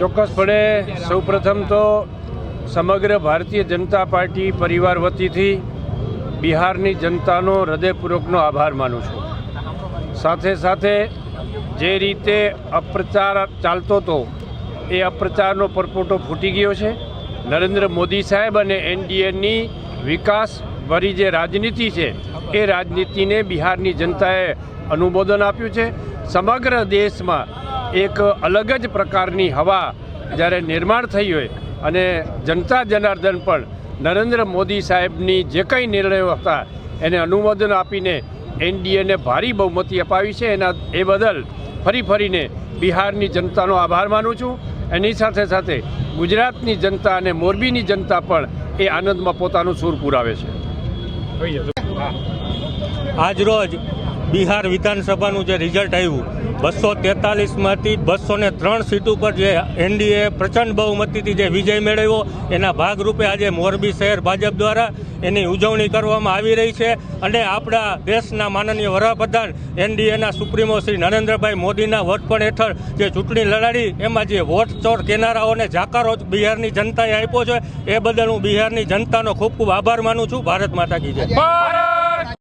ચોક્કસપણે સૌપ્રથમ તો સમગ્ર ભારતીય જનતા પાર્ટી પરિવાર વતીથી બિહારની જનતાનો હૃદયપૂર્વકનો આભાર માનું છું. સાથે સાથે જે રીતે અપ્રચાર ચાલતો હતો, એ અપ્રચારનો પરપોટો ફૂટી ગયો છે. નરેન્દ્ર મોદી સાહેબ અને એનડીએની વિકાસ ભરી જે રાજનીતિ છે, એ રાજનીતિને બિહારની જનતાએ અનુમોદન આપ્યું છે. સમગ્ર દેશમાં એક અલગ જ પ્રકારની હવા જ્યારે નિર્માણ થઈ હોય અને જનતા જનાર્દન પણ નરેન્દ્ર મોદી સાહેબની જે કંઈ નિર્ણયો હતા એને અનુમોદન આપીને એનડીએને ભારી બહુમતી અપાવી છે. એના એ બદલ ફરી ફરીને બિહારની જનતાનો આભાર માનું છું. એની સાથે સાથે ગુજરાતની જનતા અને મોરબીની જનતા પણ એ આનંદમાં પોતાનું સૂર પુરાવે છે. આજરોજ બિહાર વિધાનસભાનું જે રિઝલ્ટ આવ્યું, બસો તેતાલીસમાંથી બસો ને ત્રણ સીટ ઉપર જે એનડીએ પ્રચંડ બહુમતીથી જે વિજય મેળવ્યો, એના ભાગરૂપે આજે મોરબી શહેર ભાજપ દ્વારા એની ઉજવણી કરવામાં આવી રહી છે. અને આપણા દેશના માનનીય વડાપ્રધાન એનડીએના સુપ્રીમો શ્રી નરેન્દ્રભાઈ મોદીના વટપણ હેઠળ જે ચૂંટણી લડાડી, એમાં જે વોટ ચોર કેનારાઓને જાકારો બિહારની જનતાએ આપ્યો છે, એ બદલ હું બિહારની જનતાનો ખૂબ ખૂબ આભાર માનું છું. ભારત માતા કી જય.